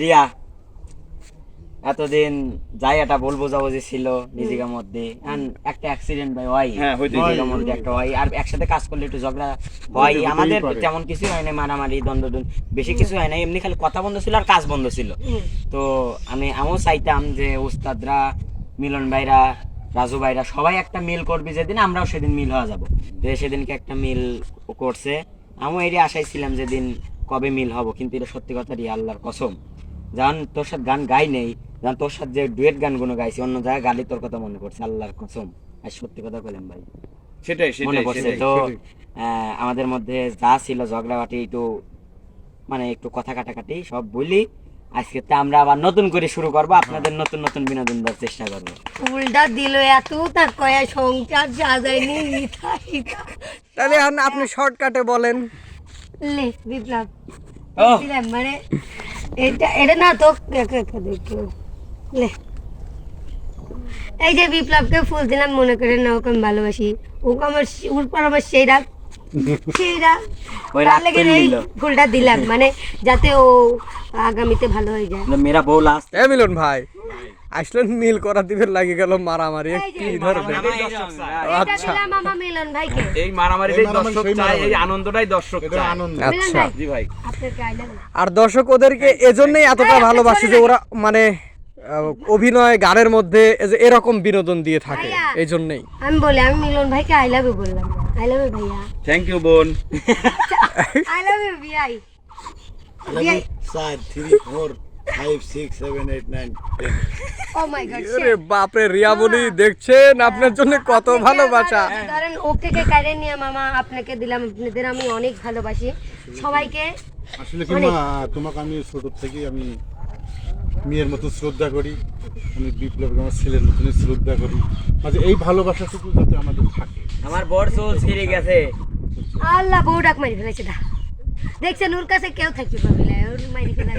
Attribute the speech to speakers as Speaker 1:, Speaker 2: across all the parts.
Speaker 1: রিয়া এতদিন যাই একটা বলব যাব যে ছিল নিজেদের মধ্যে। একটা অ্যাক্সিডেন্ট ভাই হয়
Speaker 2: হ্যাঁ, পারে।
Speaker 1: মধ্যে একটা হয় আর একসাথে কাজ করলে একটু ঝগড়া হয়। আমাদের তেমন কিছু হয় না মারামারি দ্বন্দ্ব দ্বন্দ্ব, বেশি কিছু হয় না এমনি খালি কথা বন্ধ ছিল আর কাজ বন্ধ ছিল। তো আমি আমিও চাইতাম যে উস্তাদরা মিলন ভাইরা রাজু ভাইরা সবাই একটা মিল করবে। যেদিন আমরাও সেদিন মিল হওয়া যাব। তো সেদিনকে একটা মিল করছে। আমিও এরই আশায় ছিলাম যেদিন কবে মিল হব। কিন্তু এটা সত্যি কথা রিয়া আল্লাহর কসম। যখন তোর সাথে গান গাই নেই যখন তোর সাথে যে ডুয়েট গানগুলো গাইছি অন্য জায়গায় গালি তোর কথা মনে করছে আল্লাহর কসম। আর সত্যি কথা বললাম ভাই।
Speaker 2: সেটাই
Speaker 1: মনে
Speaker 2: সেটাই
Speaker 1: পড়ছে তো আমাদের মধ্যে যা ছিল ঝগড়াবাটি একটু মানে একটু কথা কাটাকাটি সব বলি। আজকে তো আমরা আবার নতুন করে শুরু করব আপনাদের নতুন নতুন বিনোদন দেওয়ার চেষ্টা করব।
Speaker 3: ফুলটা দিল এত তার কয়া সংসার ইথা ইথা
Speaker 4: তাহলে এখন আপনি শর্টকাটে বলেন।
Speaker 3: লে বিপ্লব।
Speaker 1: ও।
Speaker 3: মানে এটা এটা না তো দেখো একটু দেখো লে। এই যে বিপ্লবকে ফুল দিলাম মনে করে না ওকে আমি ভালোবাসি। ওকে আমার ওর পর আমার সেই রাগ সেই রাগ।
Speaker 1: ওই
Speaker 3: তার
Speaker 1: রাগ
Speaker 3: লেগে এই ফুলটা দিলাম মানে যাতে ও আগামীতে ভালো হয়ে যায়।
Speaker 1: মেরা বউ লাস্ট
Speaker 4: এ মিলন ভাই। আসলে নীল করা দিবে লাগে গেল মারামারি। কি আচ্ছা।
Speaker 5: আনন্দ।
Speaker 4: আচ্ছা। আর দর্শক ওদেরকে আচ্ছা। এজন্যই হ্যাঁ, এতটা হ্যাঁ, ভালোবাসি যে ওরা মানে অভিনয় গানের মধ্যে এরকম বিনোদন দিয়ে থাকে এই জন্যই।
Speaker 3: আমি বলি আমি মিলন ভাইকে আই লাভ ইউ বললাম। আই লাভ ইউ ভাইয়া।
Speaker 2: থ্যাংক ইউ বোন।
Speaker 3: আচ্ছা, আই লাভ ইউ
Speaker 5: ভাই
Speaker 3: 1 2 3
Speaker 4: 4 বাপরে রিয়ামণি দেখছেন? আপনার জন্য কত ভালোবাসা
Speaker 3: ধরেন কাইরে নিয়ে মামা আপনাকে দিলাম। আপনাদের আমি অনেক ভালোবাসি। সবাইকে
Speaker 5: আসলে কি মা তোমাকে আমি ছোট থেকে আমি মেয়ের মতো শ্রদ্ধা করি। আমি বিপ্লবকে আমার ছেলের মতনই শ্রদ্ধা করি। আচ্ছা এই ভালোবাসাটুকু যাতে আমাদের থাকে।
Speaker 1: আমার বড় চুল ছিঁড়ে গেছে।
Speaker 3: আল্লাহ বউ ডাক মারি ফেলেছে দা দেখছেন ওর কাছে কেউ থাকতে পারবে না ওর মাইরি ফেলা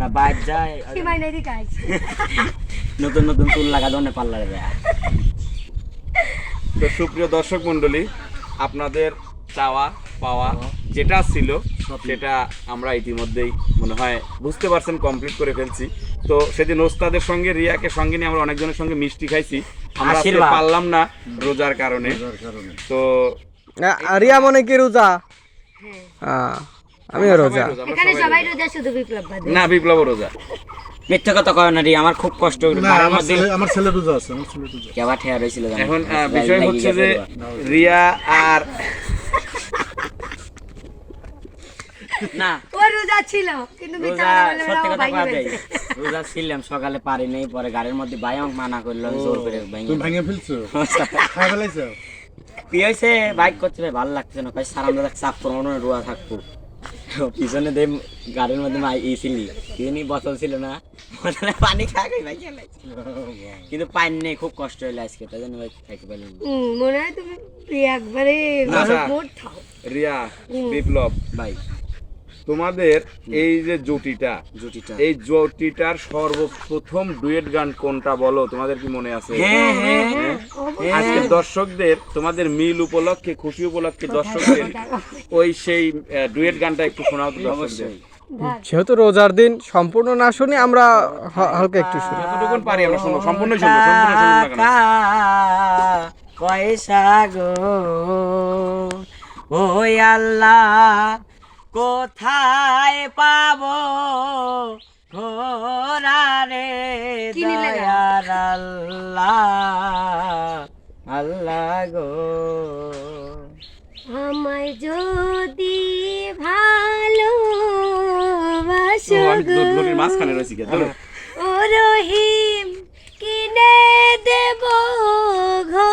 Speaker 1: না বাইর যায়।
Speaker 3: কি মাইনে দি কাজ
Speaker 1: নতুন নতুন চুল লাগা পার্লারে যায়
Speaker 2: তো সুপ্রিয় দর্শক মণ্ডলী আপনাদের চাওয়া পাওয়া যেটা ছিল সেটা আমরা ইতিমধ্যেই মনে হয় বুঝতে পারছেন কমপ্লিট করে ফেলছি। তো সেদিন ওস্তাদের সঙ্গে রিয়াকে সঙ্গে নিয়ে আমরা অনেকজনের সঙ্গে মিষ্টি খাইছি। আমরা পারলাম না রোজার কারণে। তো
Speaker 4: রিয়া রিয়ামণি কি রোজা? আমিও রোজা।
Speaker 3: এখানে
Speaker 2: সবাই
Speaker 3: রোজা। শুধু বিপ্লব বাদে।
Speaker 2: না বিপ্লব রোজা।
Speaker 1: মিথ্যা কথা কয় না রে আমার খুব কষ্ট ঘরের
Speaker 5: আমার ছেলে আমার ছেলে রোজা আছে আমার ছেলে রোজা
Speaker 1: কেবা ঠেয়া রয়েছিল জানো?
Speaker 2: এখন বিষয় হচ্ছে যে রিয়া আর
Speaker 1: না।
Speaker 3: ও রোজা ছিল কিন্তু
Speaker 1: রোজা
Speaker 3: বলে
Speaker 1: সত্যি
Speaker 3: ও
Speaker 1: কথা
Speaker 3: ভাঙি
Speaker 1: যায়। রোজা ছিলাম সকালে পারি নাই পরে গাড়ির মধ্যে বাইক মানা করল জোর করে
Speaker 5: তুমি
Speaker 1: ভেঙে
Speaker 5: ভেঙে ফেলছো? খাই ফেলাইছো?
Speaker 1: কি হয়েছে বাইক করছে ভাই ভালো লাগছে না। ভাই সারাম দাদা চাপ করব না রোয়া থাকব। পিছনে দে গাড়ির মধ্যে মাই ইছিলি তিনি বসল ছিল না। বোতলে পানি খা ভাই কিন্তু পানি নেই খুব কষ্ট হইল আজকে তাই জন্য ভাই খাইতে পারলাম
Speaker 3: মনে হয় তুমি একবারে
Speaker 2: রিয়া বিপ্লব
Speaker 1: ভাই।
Speaker 2: তোমাদের এই যে জুটিটা
Speaker 1: জুটিটা।
Speaker 2: এই জুটিটার সর্বপ্রথম ডুয়েট গান কোনটা বলো? তোমাদের কি মনে আছে?
Speaker 1: হ্যাঁ হ্যাঁ
Speaker 2: হ্যাঁ? আজকে দর্শকদের তোমাদের মিল উপলক্ষে খুশি উপলক্ষে দর্শকদের ওই সেই ডুয়েট গানটা একটু শোনাও তো
Speaker 1: অবশ্যই।
Speaker 4: যেহেতু রোজার দিন সম্পূর্ণ না শুনি আমরা হালকা একটু শুনি।
Speaker 2: যতটুকুন পারি আমরা শুনব সম্পূর্ণ শুনব সম্পূর্ণ শুনব না
Speaker 1: পয়সা গো ওই আল্লাহ কোথায় পাবো ঘোরারে? দয়ার আল্লাহ আল্লাহ গো।
Speaker 3: আমায় যদি ভালো
Speaker 2: মাঝখানে রয়েছি
Speaker 3: ও রহিম কিনে দেব ঘোরা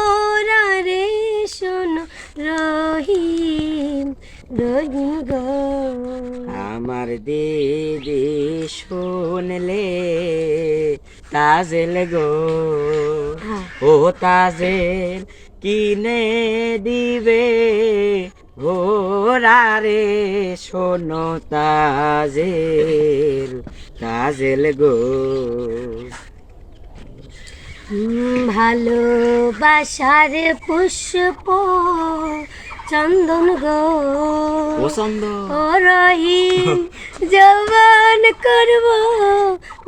Speaker 1: আমার দিদি শুনলে, তাজেল গো। ও তাজেল কিনে দিবে ঘোরা রে, শোনো তাজেল তাজেল গো।
Speaker 3: ভালোবাসার পুষ্প চন্দন গো।
Speaker 1: পছন্দ
Speaker 3: ও রহিম জবান করব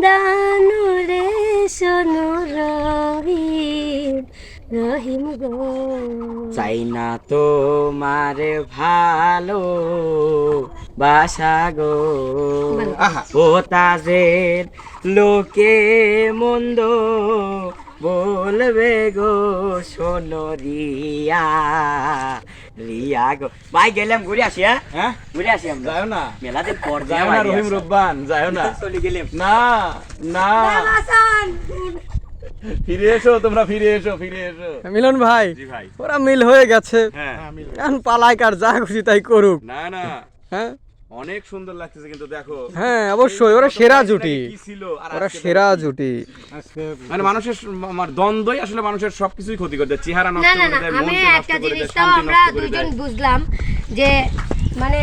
Speaker 3: দানু রে শোনো রহিম রহিম গো।
Speaker 1: চাই না তো মারে ভালো বাসা গো। ও তাজের লোকে মন্দ বলবে গো শোনো রিয়া রিয়া গো। ভাই গেলাম ঘুরে আসি হ্যাঁ?
Speaker 2: হ্যাঁ?
Speaker 1: ঘুরে আসি আমরা।
Speaker 2: যাও না।
Speaker 1: মেলা দিন পর
Speaker 2: যাও না রহিম রব্বান যাও না।
Speaker 1: চলে গেলাম।
Speaker 2: না না। ফিরে এসো তোমরা ফিরে এসো ফিরে এসো।
Speaker 4: মিলন ভাই
Speaker 2: জি ভাই।
Speaker 4: ওরা মিল হয়ে গেছে।
Speaker 2: হ্যাঁ।
Speaker 4: এখন পালায় কার যা খুশি তাই করুক।
Speaker 2: না না।
Speaker 4: হ্যাঁ?
Speaker 2: অনেক সুন্দর লাগতেছে কিন্তু দেখো।
Speaker 4: হ্যাঁ অবশ্যই ওরা সেরা জুটি।
Speaker 2: ছিল
Speaker 4: ওরা সেরা জুটি।
Speaker 2: মানে মানুষের আমার দ্বন্দ্বই আসলে মানুষের সবকিছুই ক্ষতি করে দেয়। চেহারা নষ্ট করে
Speaker 3: না
Speaker 2: দেয়
Speaker 3: আমি একটা জিনিসটাও
Speaker 2: শান্তি
Speaker 3: আমরা দুজন বুঝলাম যে মানে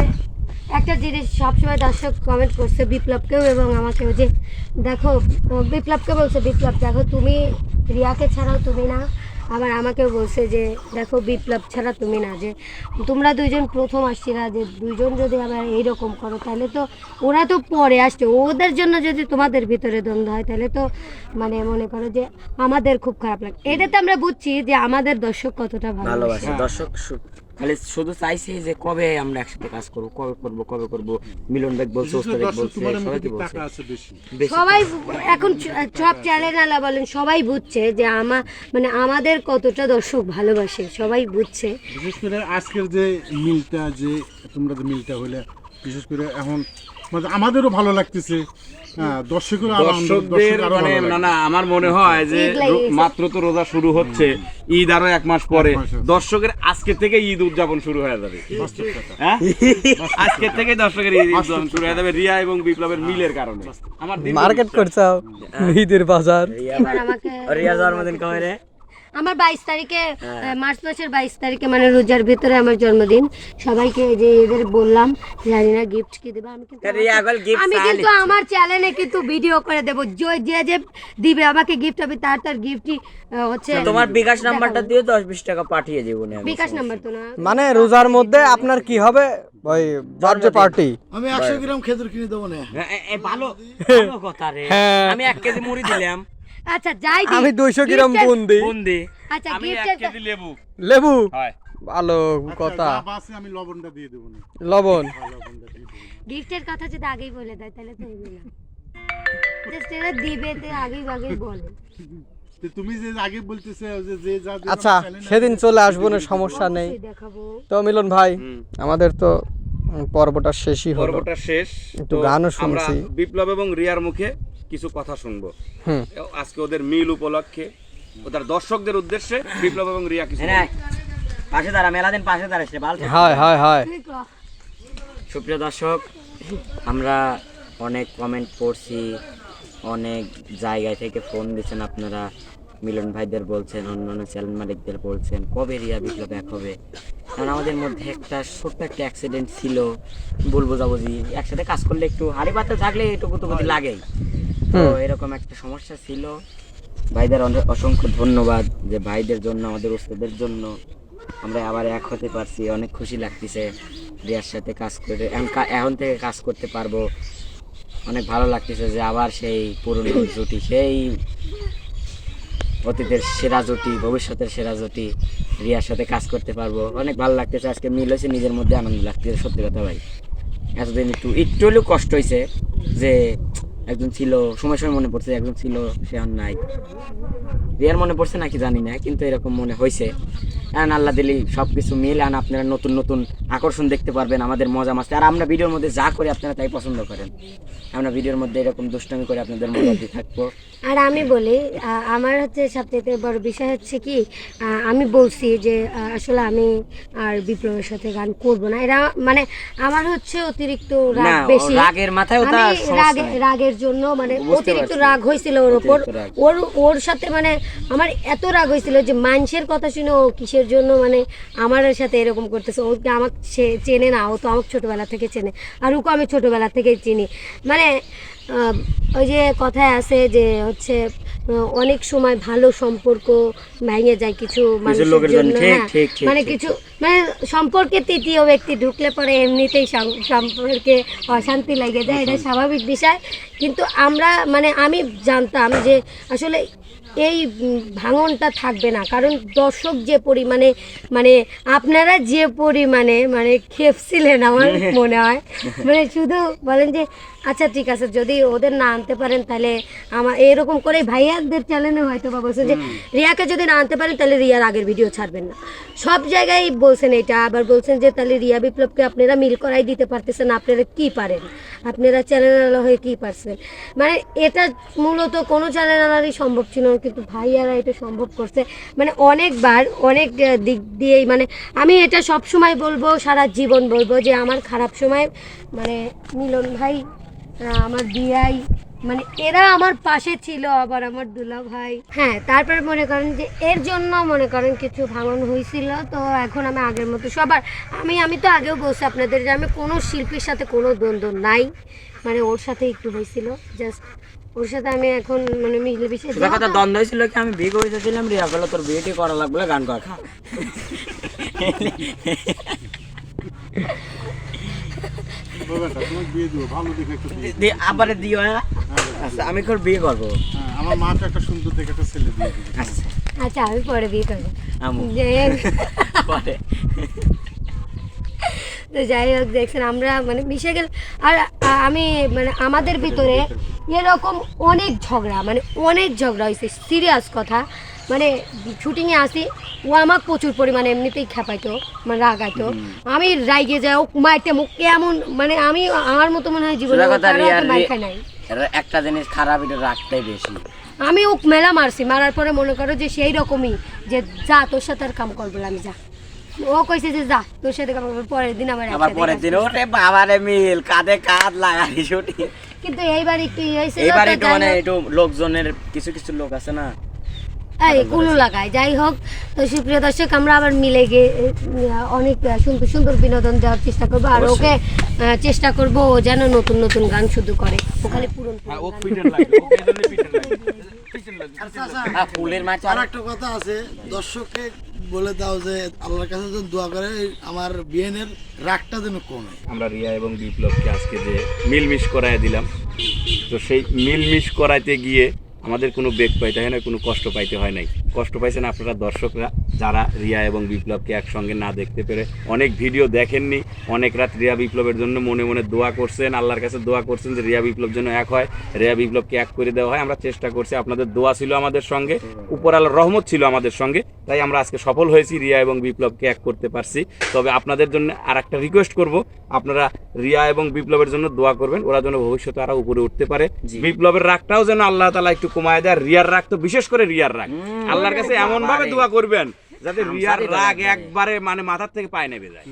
Speaker 3: একটা জিনিস সবসময় দর্শক কমেন্ট করছে বিপ্লবকেও এবং আমাকেও যে দেখো বিপ্লবকে বলছে বিপ্লব দেখো তুমি রিয়াকে ছাড়াও তুমি না আবার আমাকে বলছে যে, দেখো, বিপ্লব ছাড়া তুমি না যে, তোমরা দুইজন প্রথম আসছি না যে, দুইজন যদি আবার এইরকম করো, তাহলে তো ওরা তো পরে আসছে। ওদের জন্য যদি তোমাদের ভিতরে দ্বন্দ্ব হয়, তাহলে তো মানে মনে করো যে, আমাদের খুব খারাপ লাগে। এটাতে আমরা বুঝছি যে আমাদের দর্শক কতটা ভালোবাসে।
Speaker 1: দর্শক খালি শুধু চাইছে যে কবে আমরা একসাথে কাজ করব কবে করব কবে করব মিলন বেগ বলছে ওস্তাদ বলছে সবাই কি বলছে।
Speaker 3: এখন সব চ্যানেল বলেন সবাই বুঝছে যে আমার মানে আমাদের কতটা দর্শক ভালোবাসে সবাই বুঝছে।
Speaker 5: বিশেষ করে আজকের যে মিলটা যে তোমরা যে মিলটা হইলে বিশেষ করে এখন মানে আমাদেরও ভালো লাগতেছে। হ্যাঁ
Speaker 2: দর্শকদের মানে না না আমার মনে হয় যে। মাত্র তো রোজা শুরু হচ্ছে ঈদ আরও এক মাস পরে। দর্শকের আজকে থেকে ঈদ উদযাপন শুরু হয়ে যাবে। হ্যাঁ? আজকে থেকে দর্শকের ঈদ উদযাপন শুরু হয়ে যাবে রিয়া এবং বিপ্লবের মিলের কারণে। আমার
Speaker 4: মার্কেট। করছাও ঈদের বাজার।
Speaker 1: রিয়া জন্মদিন কবে রে?
Speaker 3: আমার বাইশ তারিখে মার্চ মাসের বাইশ তারিখে মানে রোজার ভিতরে আমার জন্মদিন। সবাইকে যে এদের বললাম জানি না গিফট কি দেবে আমি কিন্তু আমার- আমি কিন্তু আমার চ্যানেলে কিন্তু ভিডিও করে দেবো। যে- যে যে দিবে আমাকে গিফট হবে তার তার গিফটই হচ্ছে
Speaker 1: তোমার বিকাশ নাম্বারটা দিয়ে দশ বিশ টাকা পাঠিয়ে দেবো
Speaker 3: বিকাশ নাম্বার তো না।
Speaker 4: মানে রোজার মধ্যে আপনার কি হবে? ওই বার্থডে পার্টি
Speaker 6: আমি একশো গ্রাম খেজুর কিনে দেবো না।
Speaker 1: ভালো ভালো কথা রে।
Speaker 4: হ্যাঁ।
Speaker 1: আমি এক কেজি মুড়ি দিলাম।
Speaker 3: আচ্ছা যাই দিই,
Speaker 4: আমি দুইশো গ্রাম বুন্দি।
Speaker 1: বুন্দি।
Speaker 3: আচ্ছা
Speaker 2: কেজি লেবু।
Speaker 4: লেবু?
Speaker 2: হয়।
Speaker 4: ভালো
Speaker 5: আচ্ছা,
Speaker 4: কথা
Speaker 5: যা বাঁচে আমি লবণটা দিয়ে দেবো না
Speaker 4: লবণ।
Speaker 5: লবণটা দিয়ে দেবো
Speaker 3: গিফটের কথা যদি আগেই বলে দেয় তাহলে তো হইবে না। জাস্ট এরা দিবে তো আগেই আগেই বলে।
Speaker 5: তুমি যে আগে বলতেছে যে যে যা
Speaker 4: আচ্ছা সেদিন চলে আসব না সমস্যা নেই। তো মিলন ভাই আমাদের তো পর্বটা শেষই হলো।
Speaker 2: পর্বটা শেষ।
Speaker 4: একটু
Speaker 2: তো
Speaker 4: গানও
Speaker 2: আমরা
Speaker 4: শুনছি।
Speaker 2: বিপ্লব এবং রিয়ার মুখে কিছু কথা শুনব।
Speaker 4: হুম।
Speaker 2: আজকে ওদের মিল উপলক্ষে ওদের দর্শকদের উদ্দেশ্যে বিপ্লব এবং রিয়া কিছু
Speaker 1: হ্যাঁ পাশে দাঁড়া মেলা দিন পাশে দাঁড়াচ্ছে ভালো
Speaker 4: হায় হায় হায়।
Speaker 1: সুপ্রিয় দর্শক আমরা অনেক কমেন্ট পড়ছি অনেক জায়গায় থেকে ফোন দিচ্ছেন আপনারা। মিলন ভাইদের বলছেন অন্য অন্য চ্যানেল মালিকদের বলছেন কবে রিয়া বিপ্লব এক হবে? কারণ আমাদের মধ্যে একটা ছোট্ট একটা অ্যাক্সিডেন্ট ছিল ভুল বোঝাবুঝি একসাথে কাজ করলে একটু হাড়ি পাতে থাকলে এটুকু তো লাগেই। তো এরকম একটা সমস্যা ছিল। ভাইদের অসংখ্য ধন্যবাদ যে ভাইদের জন্য, আমাদের ওস্তাদের জন্য। আমরা আবার এক হতে পারছি, অনেক খুশি লাগতেছে রিয়ার সাথে কাজ করে। এখন থেকে কাজ করতে পারব। অনেক ভালো লাগতেছে যে আবার সেই পুরনো জুটি, সেই অতীতের সেরা জুটি, ভবিষ্যতের সেরা জুটি রিয়ার সাথে কাজ করতে পারব। অনেক ভালো লাগতেছে, আজকে মিল হয়েছে, নিজের মধ্যে আনন্দ লাগতেছে, সত্যি কথা ভাই। এতদিন একটু একটু হলেও কষ্ট হয়েছে যে একজন ছিল সময় সময় মনে পড়ছে একজন ছিল সে আর নাই। রিয়ার মনে পড়ছে নাকি জানি না কিন্তু এরকম মনে হয়েছে এখন আল্লাহ দিলি সব কিছু মিল আন আপনারা নতুন নতুন আকর্ষণ দেখতে পারবেন আমাদের মজা মাস্তি। আর আমরা ভিডিওর মধ্যে যা করি আপনারা তাই পছন্দ করেন। আমরা ভিডিওর মধ্যে এরকম দুষ্টামি করে আপনাদের মজা দিয়ে থাকব।
Speaker 3: আর আমি বলি আমার হচ্ছে সবথেকে বড় বিষয় হচ্ছে কি আমি বলছি যে আসলে আমি আর বিপ্লবের সাথে গান করব না। এরা মানে আমার হচ্ছে অতিরিক্ত রাগ বেশি।
Speaker 1: রাগের মাথায় ওটা।
Speaker 3: রাগের জন্য মানে অতিরিক্ত রাগ হয়েছিল ওর
Speaker 1: রাগ।
Speaker 3: ওর ওর সাথে মানে আমার এত রাগ হয়েছিল যে মানুষের কথা শুনে ও কিসের জন্য মানে আমার সাথে এরকম করতেছে। ও কি আমাকে সে- চেনে না? ও তো আমাকে ছোটবেলা থেকে চেনে। আর ওকে আমি ছোটবেলা থেকে চিনি। মানে ওই যে কথায় আছে যে হচ্ছে অনেক সময় ভালো সম্পর্ক ভেঙে যায় কিছু মানুষের
Speaker 1: জন্য,
Speaker 3: হ্যাঁ, মানে কিছু মানে সম্পর্কে তৃতীয় ব্যক্তি ঢুকলে পরে এমনিতেই সম্পর্কে অশান্তি লাগে যায় এটা স্বাভাবিক বিষয়। কিন্তু আমরা মানে আমি জানতাম যে আসলে এই ভাঙনটা থাকবে না। কারণ দর্শক যে পরিমাণে মানে আপনারা যে পরিমাণে মানে খেপছিলেন আমার মনে হয়। মানে শুধু বলেন যে আচ্ছা ঠিক আছে যদি ওদের না আনতে পারেন তাহলে আমার এরকম করে ভাইয়াদের চ্যানেলে হয়তো বা বলছেন যে রিয়াকে যদি না আনতে পারেন তাহলে রিয়ার আগের ভিডিও ছাড়বেন না। সব জায়গায় বলছেন এটা আবার বলছেন যে তাহলে রিয়া বিপ্লবকে আপনারা মিল করাই দিতে পারতেছেন আপনারা কি পারেন? আপনারা চ্যানেল হয়ে কি পারছেন? মানে এটা মূলত কোনো চ্যানেল চ্যানেলারই সম্ভব ছিল না কিন্তু ভাইয়ারা এটা সম্ভব করছে। মানে অনেকবার অনেক দিক দিয়েই মানে আমি এটা সব সময় বলব সারা জীবন বলব যে আমার খারাপ সময় মানে মিলন ভাই আমার দিয়াই মানে এরা আমার পাশে ছিল আবার আমার দুলা ভাই। হ্যাঁ তারপরে মনে করেন যে এর জন্য মনে করেন কিছু ভাঙন হয়েছিল তো এখন আমি আগের মতো সবার আমি আমি তো আগেও বলছি আপনাদের যে আমি কোনো শিল্পীর সাথে কোনো দ্বন্দ্ব নাই। মানে ওর সাথে একটু হয়েছিল জাস্ট ওর সাথে আমি এখন মানে মিলে মিশে
Speaker 1: কথা দ্বন্দ্ব হয়েছিল কি? আমি বিয়ে করেছিলাম রিয়া বলে তোর বিয়েটি করা লাগবে গান করা আবার দিও হ্যাঁ? আচ্ছা আমি তোর বিয়ে করব।
Speaker 5: হ্যাঁ, আমার মাকে একটা সুন্দর দেখে একটা ছেলে দিয়ে
Speaker 1: আচ্ছা।
Speaker 3: আচ্ছা আমি পরে বিয়ে করব।
Speaker 1: পরে।
Speaker 3: তো যাই হোক দেখছেন আমরা মানে মিশে গেল আর আমি মানে আমাদের ভিতরে এরকম অনেক ঝগড়া মানে অনেক ঝগড়া হয়েছে সিরিয়াস কথা। মানে শুটিংয়ে আসি ও আমাকে প্রচুর পরিমাণে এমনিতেই খেপাইতো মানে রাগাইতো। আমি রাইগে যাই ও মাইতে মুখ কেমন মানে আমি আমার মতো মনে হয় জীবনে মার খাই নাই।
Speaker 1: একটা জিনিস খারাপ এটা রাখতেই বেশি।
Speaker 3: আমি ও মেলা মারছি মারার পরে মনে করো যে সেই রকমই যে যা তোর সাথে আর কাম করব আমি যা। ও কইছে যে যা তোর সাথে কাম করব পরের দিন আমার
Speaker 1: আবার পরের দিন ওরে বাবারে মিল কাঁধে কাঁধ লাগাই ছুটি
Speaker 3: কিন্তু এইবার একটু হয়েছে
Speaker 1: এইবার একটু মানে একটু লোকজনের কিছু কিছু লোক আছে না
Speaker 3: এই কুলু লাগায়। যাই হোক তো সুপ্রিয় দর্শক আমরা আবার মিলে গিয়ে অনেক সুন্দর সুন্দর বিনোদন দেওয়ার চেষ্টা করব। আর ওকে চেষ্টা করব ও যেন নতুন নতুন গান শুধু করে। ও খালি পুরন
Speaker 2: হ্যাঁ,
Speaker 1: ফুলের মাছ
Speaker 6: আর একটা কথা আছে দর্শককে বলে দাও যে আল্লাহর কাছে যেন দোয়া করে আমার বিয়েনের রাগটা যেন কমে।
Speaker 2: আমরা রিয়া এবং বিপ্লবকে আজকে যে মিলমিশ করায় দিলাম তো সেই মিলমিশ করাইতে গিয়ে আমাদের কোনো বেগ পাইতে হয় না কোনো কষ্ট পাইতে হয় নাই। কষ্ট পাইছেন আপনারা দর্শকরা যারা রিয়া এবং বিপ্লবকে একসঙ্গে না দেখতে পেরে অনেক ভিডিও দেখেননি। অনেক রাত রিয়া বিপ্লবের জন্য মনে মনে দোয়া করছেন আল্লাহর কাছে দোয়া করছেন যে রিয়া বিপ্লব যেন এক হয় রিয়া বিপ্লবকে এক করে দেওয়া হয়। আমরা চেষ্টা করছি আপনাদের দোয়া ছিল আমাদের সঙ্গে উপর আল্লাহর রহমত ছিল আমাদের সঙ্গে তাই আমরা আজকে সফল হয়েছি রিয়া এবং বিপ্লবকে এক করতে পারছি। তবে আপনাদের জন্য আর একটা রিকোয়েস্ট করব আপনারা রিয়া এবং বিপ্লবের জন্য দোয়া করবেন ওরা যেন ভবিষ্যতে আরও উপরে উঠতে পারে। বিপ্লবের রাগটাও যেন আল্লাহ তালা একটু কমায় দেয় রিয়ার রাগ তো বিশেষ করে রিয়ার রাগ। আল্লাহর কাছে এমন ভাবে দোয়া করবেন যাতে রিয়ার রাগ একবারে মানে মাথার থেকে পায়ে নেবে যায়।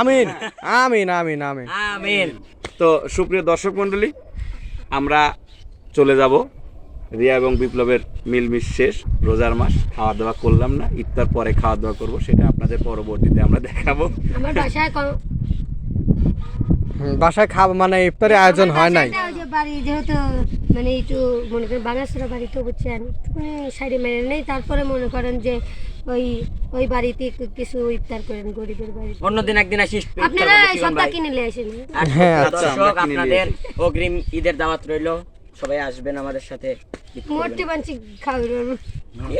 Speaker 4: আমিন আমিন আমিন আমিন।
Speaker 1: আমিন।
Speaker 2: তো সুপ্রিয় দর্শক মণ্ডলী আমরা চলে যাব। রিয়া এবং বিপ্লবের মিলমিশ শেষ রোজার মাস খাওয়া দাওয়া করলাম না ইফতার পরে খাওয়া দাওয়া করব সেটা আপনাদের পরবর্তীতে আমরা দেখাবো।
Speaker 3: বাসায়
Speaker 4: খাওয়া মানে ইফতারের আয়োজন হয় নাই।
Speaker 3: বাসাটা ওই যে বাড়ি যেহেতু মানে একটু মনে করেন বাগাসরা বাড়িতে বুঝছেন সাইডে মেরে নেই তারপরে মনে করেন যে ওই ওই বাড়িতে কিছু ইফতার করেন গরিবের বাড়িতে।
Speaker 1: অন্যদিন একদিন আসিস
Speaker 3: আপনারা এই সপ্তাহ কিনে নিয়ে আসেন।
Speaker 4: হ্যাঁ,
Speaker 2: আচ্ছা,
Speaker 1: দর্শক আপনাদের অগ্রিম ঈদের দাওয়াত রইল। সবাই আসবেন আমাদের সাথে।
Speaker 3: মোটে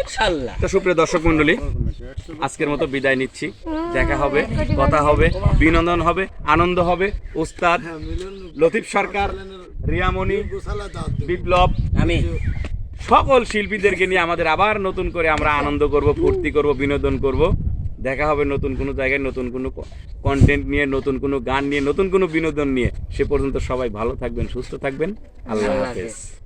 Speaker 1: ইনশাআল্লাহ।
Speaker 2: তো সুপ্রিয় দর্শক মণ্ডলী আজকের মতো বিদায় নিচ্ছি। দেখা হবে কথা হবে বিনোদন হবে আনন্দ হবে। উস্তাদ লতিফ সরকার রিয়ামণি বিপ্লব
Speaker 1: আমি।
Speaker 2: সকল শিল্পীদেরকে নিয়ে আমাদের আবার নতুন করে আমরা আনন্দ করব ফুর্তি করব বিনোদন করব। দেখা হবে নতুন কোনো জায়গায় নতুন কোনো কন্টেন্ট নিয়ে নতুন কোনো গান নিয়ে নতুন কোনো বিনোদন নিয়ে। সে পর্যন্ত সবাই ভালো থাকবেন সুস্থ থাকবেন। আল্লাহ
Speaker 1: হাফেজ।